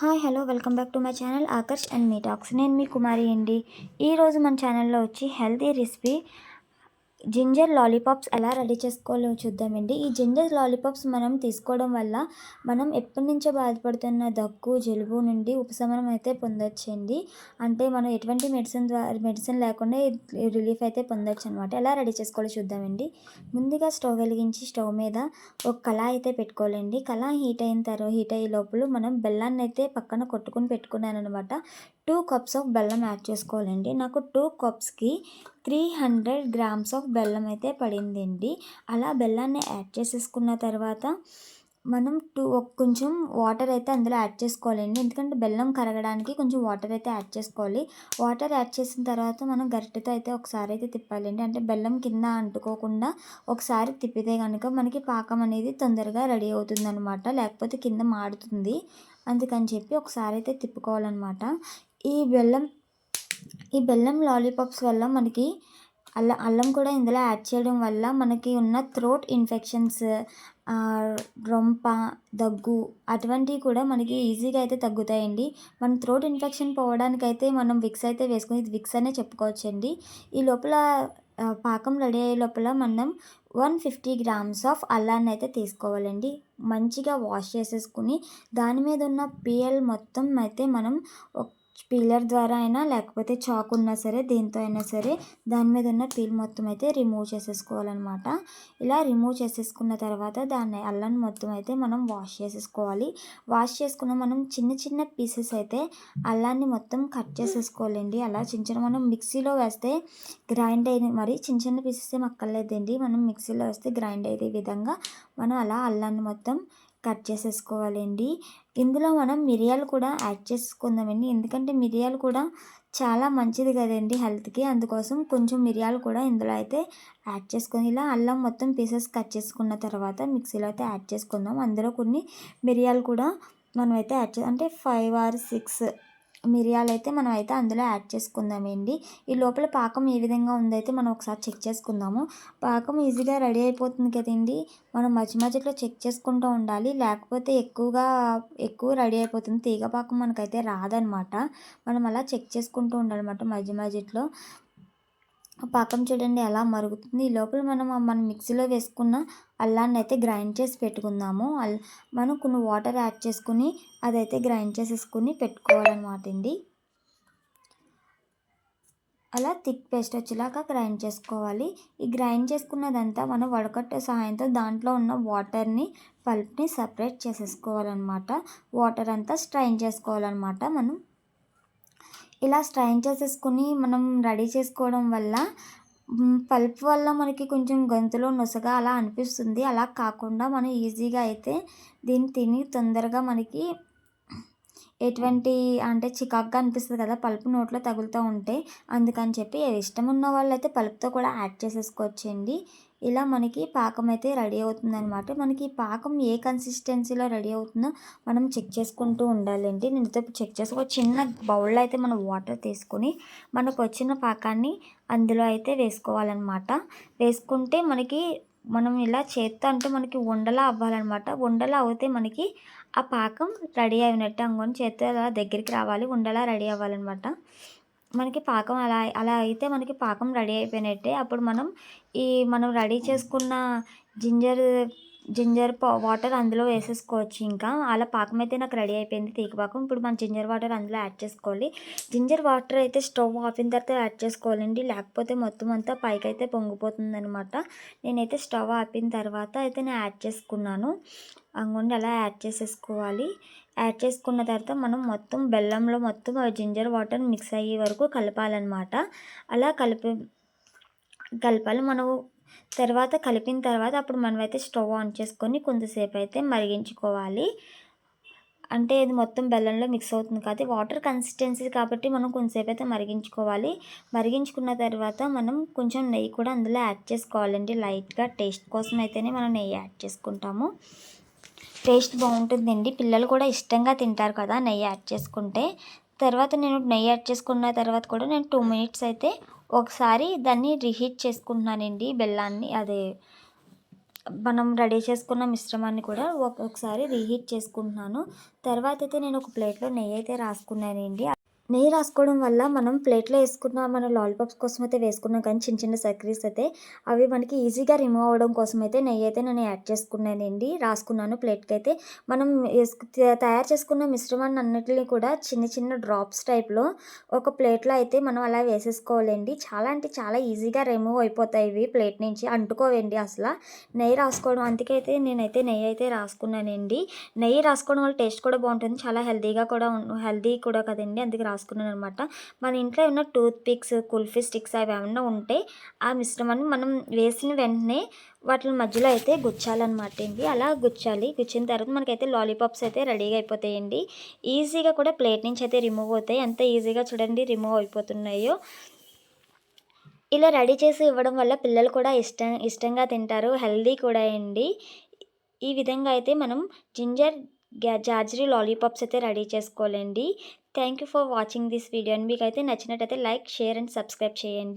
Hi hello welcome back to my channel Aakarsh and me talks. నేను మీ కుమారి అండి. ఈరోజు మన ఛానల్లో వచ్చి హెల్తీ రెసిపీ జింజర్ లాలీపాప్స్ ఎలా రెడీ చేసుకోవాలో చూద్దామండి. ఈ జింజర్ లాలీపాప్స్ మనం తీసుకోవడం వల్ల మనం ఎప్పటి నుంచో బాధపడుతున్న దగ్గు జలుబు నుండి ఉపశమనం అయితే పొందొచ్చండి. అంటే మనం ఎటువంటి మెడిసిన్ ద్వారా మెడిసిన్ లేకుండా రిలీఫ్ అయితే పొందొచ్చు అనమాట ఎలా రెడీ చేసుకోవాలో చూద్దామండి. ముందుగా స్టవ్ వెలిగించి స్టవ్ మీద ఒక కళాయి అయితే పెట్టుకోవాలండి. కళాయి హీట్ అయిన తర్వాత హీట్ అయ్యే లోపల మనం బెల్లాన్ని అయితే పక్కన కొట్టుకుని పెట్టుకున్నాను అనమాట టూ కప్స్ ఆఫ్ బెల్లం యాడ్ చేసుకోవాలండి. నాకు టూ కప్స్కి త్రీ హండ్రెడ్ గ్రామ్స్ ఆఫ్ బెల్లం అయితే పడిందండి. అలా బెల్లాన్ని యాడ్ చేసేసుకున్న తర్వాత మనం టూ కొంచెం వాటర్ అయితే అందులో యాడ్ చేసుకోవాలండి. ఎందుకంటే బెల్లం కరగడానికి కొంచెం వాటర్ అయితే యాడ్ చేసుకోవాలి. వాటర్ యాడ్ చేసిన తర్వాత మనం గరిటెతో అయితే ఒకసారి అయితే తిప్పాలండి. అంటే బెల్లం కింద అంటుకోకుండా ఒకసారి తిప్పితే కనుక మనకి పాకం అనేది తొందరగా రెడీ అవుతుంది అనమాట లేకపోతే కింద మాడుతుంది. అందుకని చెప్పి ఒకసారి అయితే తిప్పుకోవాలన్నమాట. ఈ బెల్లం ఈ బెల్లం లాలీపాప్స్ వల్ల మనకి అల్ల అల్లం కూడా ఇందులో యాడ్ చేయడం వల్ల మనకి ఉన్న థ్రోట్ ఇన్ఫెక్షన్స్ రొంప దగ్గు అటువంటివి కూడా మనకి ఈజీగా అయితే తగ్గుతాయండి. మన థ్రోట్ ఇన్ఫెక్షన్ పోవడానికి అయితే మనం విక్స్ అయితే వేసుకుని ఇది విక్స్ అనే చెప్పుకోవచ్చండి. ఈ లోపల పాకం రెడీ అయ్యే లోపల మనం వన్ ఫిఫ్టీ గ్రామ్స్ ఆఫ్ అల్లాన్ని అయితే తీసుకోవాలండి. మంచిగా వాష్ చేసేసుకుని దాని మీద ఉన్న పిఎల్ మొత్తం అయితే మనం పీలర్ ద్వారా అయినా లేకపోతే చాకు ఉన్నా సరే దేంతో అయినా సరే దాని మీద ఉన్న పీల్ మొత్తం అయితే రిమూవ్ చేసేసుకోవాలన్నమాట. ఇలా రిమూవ్ చేసేసుకున్న తర్వాత దాన్ని అల్లం మొత్తం అయితే మనం వాష్ చేసేసుకోవాలి. వాష్ చేసుకున్న మనం చిన్న చిన్న పీసెస్ అయితే అల్లాన్ని మొత్తం కట్ చేసేసుకోవాలండి. అలా చిన్న చిన్న మనం మిక్సీలో వేస్తే గ్రైండ్ అయిన మరి చిన్న చిన్న పీసెస్ ఏం అక్కర్లేదండి. మనం మిక్సీలో వేస్తే గ్రైండ్ అయ్యే విధంగా మనం అలా అల్లాన్ని మొత్తం కట్ చేసేసుకోవాలండి. ఇందులో మనం మిరియాలు కూడా యాడ్ చేసుకుందామండి. ఎందుకంటే మిరియాలు కూడా చాలా మంచిది కదండి హెల్త్కి. అందుకోసం కొంచెం మిరియాలు కూడా ఇందులో అయితే యాడ్ చేసుకొని ఇలా అల్లం మొత్తం పీసెస్ కట్ చేసుకున్న తర్వాత మిక్సీలో అయితే యాడ్ చేసుకుందాం. అందులో కొన్ని మిరియాలు కూడా మనమైతే యాడ్ చే అంటే ఫైవ్ ఆర్ సిక్స్ మిరియాలు అయితే మనం అయితే అందులో యాడ్ చేసుకుందామండి. ఈ లోపల పాకం ఏ విధంగా ఉందైతే మనం ఒకసారి చెక్ చేసుకుందాము. పాకం ఈజీగా రెడీ అయిపోతుంది కదండి. మనం మధ్య మధ్యలో చెక్ చేసుకుంటూ ఉండాలి. లేకపోతే ఎక్కువగా ఎక్కువ రెడీ అయిపోతుంది. తీగ పాకం మనకైతే రాదనమాట. మనం అలా చెక్ చేసుకుంటూ ఉండాలన్నమాట మధ్య మధ్యలో. పాకం చూడండి ఎలా మరుగుతుంది. ఈ లోపల మనం మనం మిక్సీలో వేసుకున్న అల్లాన్ని అయితే గ్రైండ్ చేసి పెట్టుకుందాము. అల్ మనం కొన్ని వాటర్ యాడ్ చేసుకుని అదైతే గ్రైండ్ చేసేసుకుని పెట్టుకోవాలన్నమాట అండి. అలా థిక్ పేస్ట్ వచ్చేలాగా గ్రైండ్ చేసుకోవాలి. ఈ గ్రైండ్ చేసుకున్నదంతా మనం వడకట్టే సహాయంతో దాంట్లో ఉన్న వాటర్ని పల్ప్ని సపరేట్ చేసేసుకోవాలన్నమాట. వాటర్ అంతా స్ట్రైన్ చేసుకోవాలన్నమాట మనం. ఇలా స్ట్రైన్ చేసేసుకుని మనం రెడీ చేసుకోవడం వల్ల పల్ప్ వల్ల మనకి కొంచెం గొంతులో నొసగా అలా అనిపిస్తుంది. అలా కాకుండా మనం ఈజీగా అయితే దీన్ని తిని తొందరగా మనకి ఎటువంటి అంటే చికాక్గా అనిపిస్తుంది కదా పలుపు నోట్లో తగులుతూ ఉంటే. అందుకని చెప్పి ఇష్టం ఉన్న వాళ్ళు అయితే పలుపుతో కూడా యాడ్ చేసేసుకోవచ్చండి. ఇలా మనకి పాకం అయితే రెడీ అవుతుందనమాట మనకి పాకం ఏ కన్సిస్టెన్సీలో రెడీ అవుతుందో మనం చెక్ చేసుకుంటూ ఉండాలండి. నేను చెక్ చేసుకో చిన్న బౌల్లో అయితే మనం వాటర్ తీసుకొని మనకు వచ్చిన పాకాన్ని అందులో అయితే వేసుకోవాలన్నమాట. వేసుకుంటే మనకి మనం ఇలా చేత్తో అంటే మనకి ఉండలా అవ్వాలన్నమాట. ఉండలా అవుతే మనకి ఆ పాకం రెడీ అయినట్టు అంగొని చేత్తో అలా దగ్గరికి రావాలి. ఉండలా రెడీ అవ్వాలన్నమాట. మనకి పాకం అలా అలా అయితే మనకి పాకం రెడీ అయిపోయినట్టే. అప్పుడు మనం ఈ మనం రెడీ చేసుకున్న జింజర్ జింజర్ వాటర్ అందులో వేసేసుకోవచ్చు ఇంకా. అలా పాకం అయితే నాకు రెడీ అయిపోయింది తీగ పాకం. ఇప్పుడు మనం జింజర్ వాటర్ అందులో యాడ్ చేసుకోవాలి. జింజర్ వాటర్ అయితే స్టవ్ ఆపిన తర్వాత యాడ్ చేసుకోవాలండి. లేకపోతే మొత్తం అంతా పైకి అయితే పొంగిపోతుంది అనమాట నేనైతే స్టవ్ ఆపిన తర్వాత అయితే నేను యాడ్ చేసుకున్నాను. అంగుండి అలా యాడ్ చేసేసుకోవాలి. యాడ్ చేసుకున్న తర్వాత మనం మొత్తం బెల్లంలో మొత్తం జింజర్ వాటర్ మిక్స్ అయ్యే వరకు కలపాలన్నమాట. అలా కలిపి కలపాలి. మనం తర్వాత కలిపిన తర్వాత అప్పుడు మనమైతే స్టవ్ ఆన్ చేసుకొని కొంతసేపు అయితే మరిగించుకోవాలి. అంటే ఇది మొత్తం బెల్లంలో మిక్స్ అవుతుంది కాబట్టి వాటర్ కన్సిస్టెన్సీ కాబట్టి మనం కొంతసేపు అయితే మరిగించుకోవాలి. మరిగించుకున్న తర్వాత మనం కొంచెం నెయ్యి కూడా అందులో యాడ్ చేసుకోవాలండి. లైట్గా టేస్ట్ కోసం అయితేనే మనం నెయ్యి యాడ్ చేసుకుంటాము. టేస్ట్ బాగుంటుందండి. పిల్లలు కూడా ఇష్టంగా తింటారు కదా నెయ్యి యాడ్ చేసుకుంటే. తర్వాత నేను నెయ్యి యాడ్ చేసుకున్న తర్వాత కూడా నేను టూ మినిట్స్ అయితే ఒకసారి దాన్ని రిహీట్ చేసుకుంటున్నానండి బెల్లాన్ని. అదే మనం రెడీ చేసుకున్న మిశ్రమాన్ని కూడా ఒకసారి రీహీట్ చేసుకుంటున్నాను. తర్వాత అయితే నేను ఒక ప్లేట్లో నెయ్యి అయితే రాసుకున్నానండి. నెయ్యి రాసుకోవడం వల్ల మనం ప్లేట్లో వేసుకున్న మన లాలీపాప్స్ కోసం అయితే వేసుకున్నాం కానీ చిన్న చిన్న సర్కిల్స్ అయితే అవి మనకి ఈజీగా రిమూవ్ అవ్వడం కోసం అయితే నెయ్యి అయితే నేను యాడ్ చేసుకున్నానండి. రాసుకున్నాను ప్లేట్కి అయితే మనం వేసుకు తయారు చేసుకున్న మిశ్రమాన్ని అన్నిటిని కూడా చిన్న చిన్న డ్రాప్స్ టైప్లో ఒక ప్లేట్లో అయితే మనం అలా వేసేసుకోవాలండి. చాలా అంటే చాలా ఈజీగా రిమూవ్ అయిపోతాయి ఇవి ప్లేట్ నుంచి. అంటుకోవండి అసలు. నెయ్యి రాసుకోవడం అందుకైతే నేనైతే నెయ్యి అయితే రాసుకున్నానండి. నెయ్యి రాసుకోవడం వల్ల టేస్ట్ కూడా బాగుంటుంది. చాలా హెల్తీగా కూడా హెల్తీ కూడా కదండి. అందుకే రాసుకున్నాను అనమాట మన ఇంట్లో ఉన్న టూత్ పిక్స్ కుల్ఫీ స్టిక్స్ అవి ఏమన్నా ఉంటే ఆ మిశ్రమాన్ని మనం వేసిన వెంటనే వాటి మధ్యలో అయితే గుచ్చాలన్నమాట అండి. అలా గుచ్చాలి. గుచ్చిన తర్వాత మనకైతే లాలీపాప్స్ అయితే రెడీగా అయిపోతాయండి. ఈజీగా కూడా ప్లేట్ నుంచి అయితే రిమూవ్ అవుతాయి. ఎంత ఈజీగా చూడండి రిమూవ్ అయిపోతున్నాయో. ఇలా రెడీ చేసి ఇవ్వడం వల్ల పిల్లలు కూడా ఇష్టం ఇష్టంగా తింటారు. హెల్దీ కూడా అండి. ఈ విధంగా అయితే మనం జింజర్ జార్జరీ లాలీపాప్స్ అయితే రెడీ చేసుకోవాలండి. Thank you for watching this video and. మీకు అయితే నచ్చినట్టయితే లైక్ షేర్ అండ్ సబ్స్క్రైబ్ చేయండి.